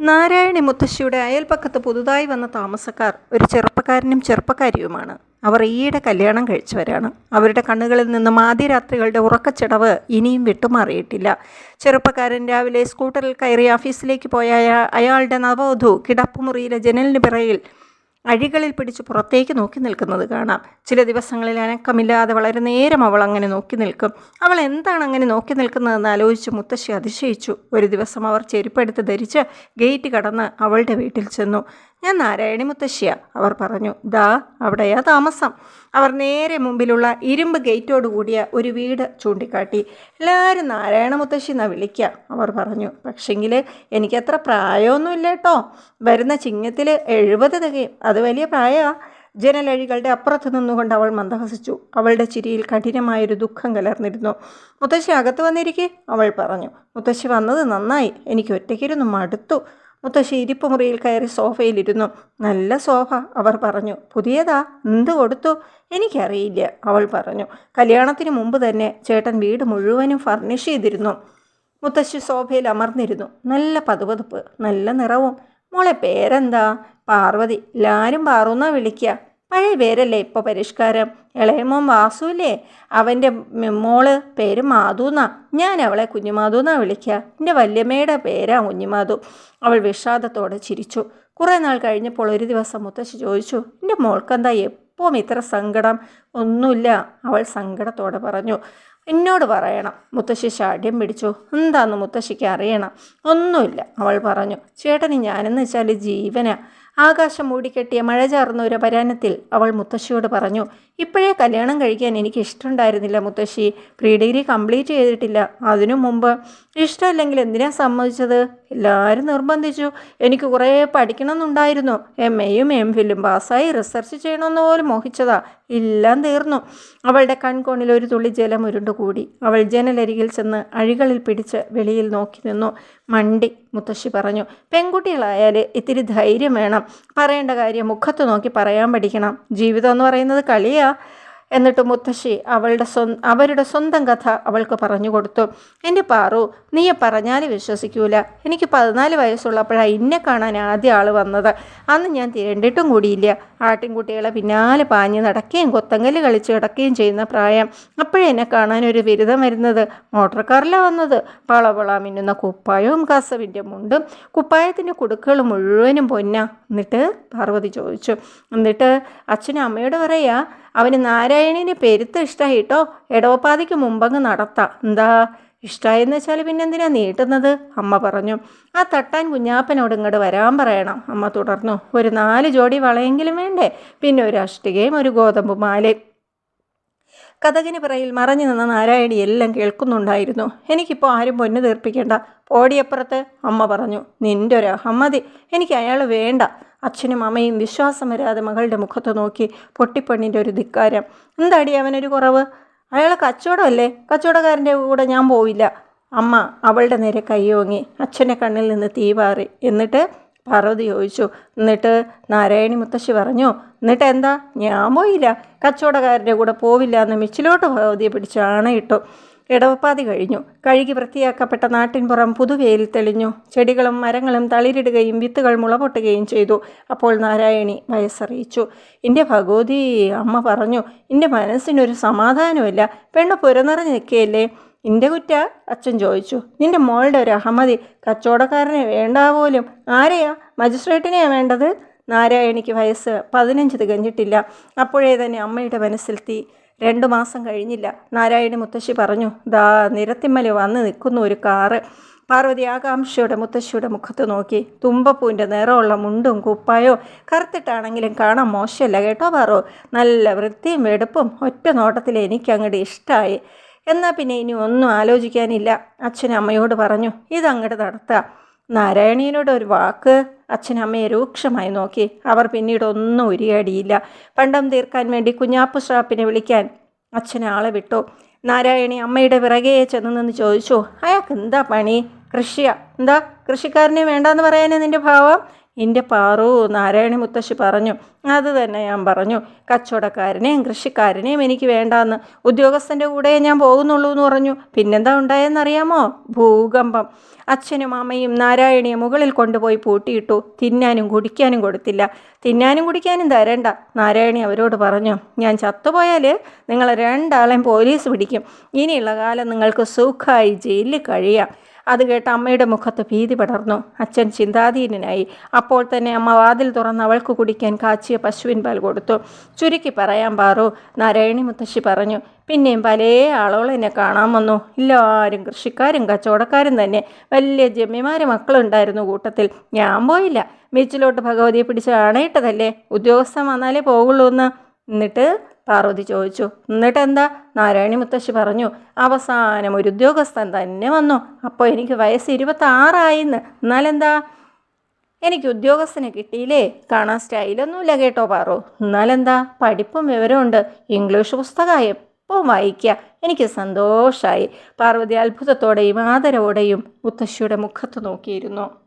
നാരായണി മുത്തശ്ശിയുടെ അയൽപ്പക്കത്ത് പുതുതായി വന്ന താമസക്കാർ ഒരു ചെറുപ്പക്കാരനും ചെറുപ്പക്കാരിയുമാണ്. അവർ ഈയിടെ കല്യാണം കഴിച്ചവരാണ്. അവരുടെ കണ്ണുകളിൽ നിന്ന് ആദ്യരാത്രികളുടെ ഉറക്കച്ചടവ് ഇനിയും വിട്ടുമാറിയിട്ടില്ല. ചെറുപ്പക്കാരൻ രാവിലെ സ്കൂട്ടറിൽ കയറി ഓഫീസിലേക്ക് പോയ അയാ- അയാളുടെ നവവധു കിടപ്പുമുറിയിലെ ജനലിന് പിറയിൽ അഴികളിൽ പിടിച്ച് പുറത്തേക്ക് നോക്കി നിൽക്കുന്നത് കാണാം. ചില ദിവസങ്ങളിൽ അനക്കമില്ലാതെ വളരെ നേരം അവൾ അങ്ങനെ നോക്കി നിൽക്കും. അവൾ എന്താണ് അങ്ങനെ നോക്കി നിൽക്കുന്നതെന്ന് ആലോചിച്ച് മുത്തശ്ശി അതിശയിച്ചു. ഒരു ദിവസം അവർ ചെരുപ്പെടുത്ത് ധരിച്ച് ഗേറ്റ് കടന്ന് അവളുടെ വീട്ടിൽ ചെന്നു. ഞാൻ നാരായണി മുത്തശ്ശിയ അവർ പറഞ്ഞു. ദാ അവിടെയാ താമസം. അവർ നേരെ മുമ്പിലുള്ള ഇരുമ്പ് ഗേറ്റോട് കൂടിയ ഒരു വീട് ചൂണ്ടിക്കാട്ടി. എല്ലാവരും നാരായണ മുത്തശ്ശി എന്നാ വിളിക്കുക അവർ പറഞ്ഞു. പക്ഷെങ്കിൽ എനിക്കത്ര പ്രായമൊന്നുമില്ല കേട്ടോ വരുന്ന ചിങ്ങത്തിൽ എഴുപത് തികയും. അത് വലിയ പ്രായമാണ് ജനലഴികളുടെ അപ്പുറത്ത് നിന്നുകൊണ്ട് അവൾ മന്ദഹസിച്ചു. അവളുടെ ചിരിയിൽ കഠിനമായൊരു ദുഃഖം കലർന്നിരുന്നു. മുത്തശ്ശി അകത്ത് വന്നിരിക്കെ അവൾ പറഞ്ഞു. മുത്തശ്ശി വന്നത് നന്നായി. എനിക്ക് ഒറ്റയ്ക്കിരുന്നു മടുത്തു. മുത്തശ്ശി ഇരിപ്പ് മുറിയിൽ കയറി സോഫയിലിരുന്നു. നല്ല സോഫ അവർ പറഞ്ഞു. പുതിയതാ? എന്ത് കൊടുത്തു? എനിക്കറിയില്ല അവൾ പറഞ്ഞു. കല്യാണത്തിന് മുമ്പ് തന്നെ ചേട്ടൻ വീട് മുഴുവനും ഫർണിഷ് ചെയ്തിരുന്നു. മുത്തശ്ശി സോഫയിൽ അമർന്നിരുന്നു. നല്ല പതുപതുപ്പ് നല്ല നിറവും. മോളെ പേരെന്താ? പാർവതി. എല്ലാവരും പാറുന്നാ വിളിക്കുക പഴയ പേരല്ലേ ഇപ്പോൾ പരിഷ്കാരം? ഇളയമോൻ വാസുവില്ലേ അവന്റെ മോൾ പേര് മാധുന്നാ ഞാൻ അവളെ കുഞ്ഞുമാധു എന്നാ വിളിക്കുക എന്റെ വല്യമ്മയുടെ പേരാ കുഞ്ഞുമാധു. അവൾ വിഷാദത്തോടെ ചിരിച്ചു. കുറേ നാൾ കഴിഞ്ഞപ്പോൾ ഒരു ദിവസം മുത്തശ്ശി ചോദിച്ചു എന്റെ മോൾക്കെന്താ എപ്പോഴും ഇത്ര സങ്കടം? ഒന്നുമില്ല അവൾ സങ്കടത്തോടെ പറഞ്ഞു. എന്നോട് പറയണം. മുത്തശ്ശി ശാഠ്യം പിടിച്ചു. എന്താന്ന് മുത്തശ്ശിക്ക് അറിയണം. ഒന്നുമില്ല അവൾ പറഞ്ഞു. ചേട്ടന് ഞാനെന്ന് വെച്ചാൽ ജീവന. ആകാശം മൂടിക്കെട്ടിയ മഴ ചാർന്ന ഒരു പരാനത്തിൽ അവൾ മുത്തശ്ശിയോട് പറഞ്ഞു ഇപ്പോഴേ കല്യാണം കഴിക്കാൻ എനിക്ക് ഇഷ്ടമുണ്ടായിരുന്നില്ല മുത്തശ്ശി. പ്രീ ഡിഗ്രി കംപ്ലീറ്റ് ചെയ്തിട്ടില്ല. അതിനു മുമ്പ് ഇഷ്ടമല്ലെങ്കിൽ എന്തിനാ സമ്മതിച്ചത്? എല്ലാവരും നിർബന്ധിച്ചു. എനിക്ക് കുറേ പഠിക്കണമെന്നുണ്ടായിരുന്നു. എം എയും എം ഫില്ലും പാസ്സായി റിസർച്ച് ചെയ്യണമെന്ന് പോലും മോഹിച്ചതാ. എല്ലാം തീർന്നു. അവളുടെ കൺകോണിൽ ഒരു തുള്ളി ജലം ഉരുണ്ടുകൂടി. അവൾ ജനലരികിൽ ചെന്ന് അഴികളിൽ പിടിച്ച് വെളിയിൽ നോക്കി നിന്നു. മണ്ടി മുത്തശ്ശി പറഞ്ഞു പെൺകുട്ടികളായാൽ ഇത്തിരി ധൈര്യം വേണം. പറയേണ്ട കാര്യം മുഖത്ത് നോക്കി പറയാൻ പഠിക്കണം. ജീവിതം എന്ന് പറയുന്നത് കളിയാ. എന്നിട്ട് മുത്തശ്ശി അവളുടെ സ്വ അവരുടെ സ്വന്തം കഥ അവൾക്ക് പറഞ്ഞു കൊടുത്തു. എന്റെ പാറു നീയെ പറഞ്ഞാൽ വിശ്വസിക്കൂല. എനിക്ക് പതിനാല് വയസ്സുള്ളപ്പോഴാണ് ഇന്നെ കാണാൻ ആദ്യ ആൾ വന്നത്. അന്ന് ഞാൻ തിരണ്ടിട്ടും കൂടിയില്ല. ആട്ടിൻകുട്ടികളെ പിന്നാലെ പാഞ്ഞ് നടക്കുകയും കൊത്തങ്കൽ കളിച്ച് കിടക്കുകയും ചെയ്യുന്ന പ്രായം. അപ്പോഴേ എന്നെ കാണാൻ ഒരു ബിരുദം വരുന്നത്. മോട്ടോർ കാറിലാണ് വന്നത്. പളപള മിന്നുന്ന കുപ്പായവും കസവിന്റെ മുണ്ടും. കുപ്പായത്തിന്റെ കുടുക്കുകൾ മുഴുവനും പൊന്ന. എന്നിട്ട് പാർവതി ചോദിച്ചു. എന്നിട്ട് അച്ഛനും അമ്മയോട് പറയാ അവന് നാരായണീനെ പെരുത്ത് ഇഷ്ടമായി കേട്ടോ ഇടവപ്പാതിക്ക് മുമ്പങ്ങ് നടത്താം. എന്താ ഇഷ്ടമായെന്ന് വെച്ചാൽ പിന്നെ എന്തിനാ നീട്ടുന്നത്? അമ്മ പറഞ്ഞു. ആ തട്ടാൻ കുഞ്ഞാപ്പനോട് ഇങ്ങോട്ട് വരാൻ പറയണം. അമ്മ തുടർന്നു. ഒരു നാല് ജോഡി വളയെങ്കിലും വേണ്ടേ? പിന്നെ ഒരു അഷ്ടികയും ഒരു ഗോതമ്പ് മാലയും കഥകിന് പിറയിൽ മറഞ്ഞു നിന്ന നാരായണി എല്ലാം കേൾക്കുന്നുണ്ടായിരുന്നു. എനിക്കിപ്പോൾ ആരും പൊന്നു തീർപ്പിക്കേണ്ട. ഓടിയപ്പുറത്ത് അമ്മ പറഞ്ഞു. നിന്റെ ഒരു അഹമ്മതി. എനിക്ക് അയാൾ വേണ്ട. അച്ഛനും അമ്മയും വിശ്വാസം വരാതെ മകളുടെ മുഖത്ത് നോക്കി പൊട്ടിപ്പണ്ണിന്റെ ഒരു ധിക്കാരം. എന്താടി അവനൊരു കുറവ്? അയാൾ കച്ചവടമല്ലേ? കച്ചവടക്കാരന്റെ കൂടെ ഞാൻ പോവില്ല. അമ്മ അവളുടെ നേരെ കൈയോങ്ങി അച്ഛന്റെ കണ്ണിൽ നിന്ന് തീ പാറി. എന്നിട്ട് പാർവതി ചോദിച്ചു എന്നിട്ട് നാരായണി മുത്തശ്ശി പറഞ്ഞു എന്നിട്ട് എന്താ? ഞാൻ പോയില്ല. കച്ചവടക്കാരന്റെ കൂടെ പോവില്ല എന്ന് മിച്ചിലോട്ട് പാർവതിയെ പിടിച്ച് ആണയിട്ടു. ഇടവപ്പാതി കഴിഞ്ഞു. കഴുകി വൃത്തിയാക്കപ്പെട്ട നാട്ടിൻപുറം പുതുവെയിൽ തെളിഞ്ഞു. ചെടികളും മരങ്ങളും തളിരിടുകയും വിത്തുകൾ മുളപൊട്ടുകയും ചെയ്തു. അപ്പോൾ നാരായണി വയസ്സറിയിച്ചു. എന്റെ ഭഗവതി അമ്മ പറഞ്ഞു എന്റെ മനസ്സിനൊരു സമാധാനമില്ല പെണ്ണ് പുരനിറഞ്ഞ് നിൽക്കുകയല്ലേ? നിന്റെ കുറ്റ? അച്ഛൻ ചോദിച്ചു. നിന്റെ മോളുടെ ഒരു അഹമ്മതി. കച്ചവടക്കാരനെ വേണ്ട പോലും ആരെയാ? മജിസ്ട്രേറ്റിനെയാ വേണ്ടത്? നാരായണിക്ക് വയസ്സ് പതിനഞ്ച് തികഞ്ഞിട്ടില്ല. അപ്പോഴേ തന്നെ അമ്മയുടെ മനസ്സിൽ തീ രണ്ടു മാസം കഴിഞ്ഞില്ല. നാരായണി മുത്തശ്ശി പറഞ്ഞു ദാ നിരത്തിമ്മൽ വന്ന് നിൽക്കുന്നു ഒരു കാറ്. പാർവതി ആകാംക്ഷയുടെ മുത്തശ്ശിയുടെ മുഖത്ത് നോക്കി തുമ്പപ്പൂവിന്റെ നിറമുള്ള മുണ്ടും കുപ്പായോ കറുത്തിട്ടാണെങ്കിലും കാണാൻ മോശമല്ല കേട്ടോ പാറോ. നല്ല വൃത്തിയും വെടുപ്പും ഒറ്റ നോട്ടത്തിൽ എനിക്ക് അങ്ങോട്ട് ഇഷ്ടമായി എന്നാൽ പിന്നെ ഇനി ഒന്നും ആലോചിക്കാനില്ല. അച്ഛൻ അമ്മയോട് പറഞ്ഞു ഇതങ്ങോട്ട് നടത്തുക നാരായണീനോട് ഒരു വാക്ക് അച്ഛനമ്മയെ രൂക്ഷമായി നോക്കി. അവർ പിന്നീട് ഒന്നും ഉരിയാടിയില്ല. പണ്ടം തീർക്കാൻ വേണ്ടി കുഞ്ഞാപ്പു ഷാപ്പിനെ വിളിക്കാൻ അച്ഛൻ ആളെ വിട്ടു. നാരായണി അമ്മയുടെ പിറകെ ചെന്ന് നിന്ന് ചോദിച്ചു അയാൾക്ക് എന്താ പണി? കൃഷിയാ? എന്താ? കൃഷിക്കാരനെ വേണ്ടാന്ന് പറയാനേ നിന്റെ ഭാവം? എന്റെ പാറു നാരായണി മുത്തശ്ശി പറഞ്ഞു അത് തന്നെ ഞാൻ പറഞ്ഞു. കച്ചവടക്കാരനെയും കൃഷിക്കാരനെയും എനിക്ക് വേണ്ടാന്ന്. ഉദ്യോഗസ്ഥന്റെ കൂടെ ഞാൻ പോകുന്നുള്ളൂ എന്ന് പറഞ്ഞു. പിന്നെന്താ ഉണ്ടായെന്നറിയാമോ? ഭൂകമ്പം. അച്ഛനും അമ്മയും നാരായണിയെ മുകളിൽ കൊണ്ടുപോയി പൂട്ടിയിട്ടു തിന്നാനും കുടിക്കാനും കൊടുത്തില്ല. തിന്നാനും കുടിക്കാനും തരണ്ട നാരായണി അവരോട് പറഞ്ഞു. ഞാൻ ചത്തുപോയാൽ നിങ്ങളെ രണ്ടാളെയും പോലീസ് പിടിക്കും. ഇനിയുള്ള കാലം നിങ്ങൾക്ക് സുഖമായി ജയിലിൽ കഴിയാം. അത് കേട്ട് അമ്മയുടെ മുഖത്ത് ഭീതി പടർന്നു. അച്ഛൻ ചിന്താധീനനായി. അപ്പോൾ തന്നെ അമ്മ വാതിൽ തുറന്ന് അവൾക്ക് കുടിക്കാൻ കാച്ചിയ പശുവിൻ പാൽ കൊടുത്തു. ചുരുക്കി പറയാൻ പാറു നാരായണി മുത്തശ്ശി പറഞ്ഞു പിന്നെയും പല ആളുകൾ എന്നെ കാണാൻ വന്നു. എല്ലാവരും കൃഷിക്കാരും കച്ചവടക്കാരും തന്നെ. വലിയ ജമ്മിമാര് മക്കളുണ്ടായിരുന്നു കൂട്ടത്തിൽ. ഞാൻ പോയില്ല. ബീച്ചിലോട്ട് ഭഗവതിയെ പിടിച്ച് അണയിട്ടതല്ലേ? ഉദ്യോഗസ്ഥൻ വന്നാലേ പോകുള്ളൂ എന്ന് എന്നിട്ട് പാർവതി ചോദിച്ചു. എന്നിട്ട് എന്താ നാരായണി മുത്തശ്ശി പറഞ്ഞു. അവസാനം ഒരു ഉദ്യോഗസ്ഥൻ തന്നെ വന്നു. അപ്പോൾ എനിക്ക് വയസ്സ് ഇരുപത്താറായിന്ന്. എന്നാലെന്താ? എനിക്ക് ഉദ്യോഗസ്ഥനെ കിട്ടിയില്ലേ? കാണാൻ സ്റ്റൈലൊന്നുമില്ല കേട്ടോ പാറു. എന്നാലെന്താ? പഠിപ്പും വിവരമുണ്ട് ഇംഗ്ലീഷ് പുസ്തകമായി എപ്പോൾ വായിക്കുക എനിക്ക് സന്തോഷമായി പാർവതി അത്ഭുതത്തോടെയും ആദരവോടെയും മുത്തശ്ശിയുടെ മുഖത്ത് നോക്കിയിരുന്നു.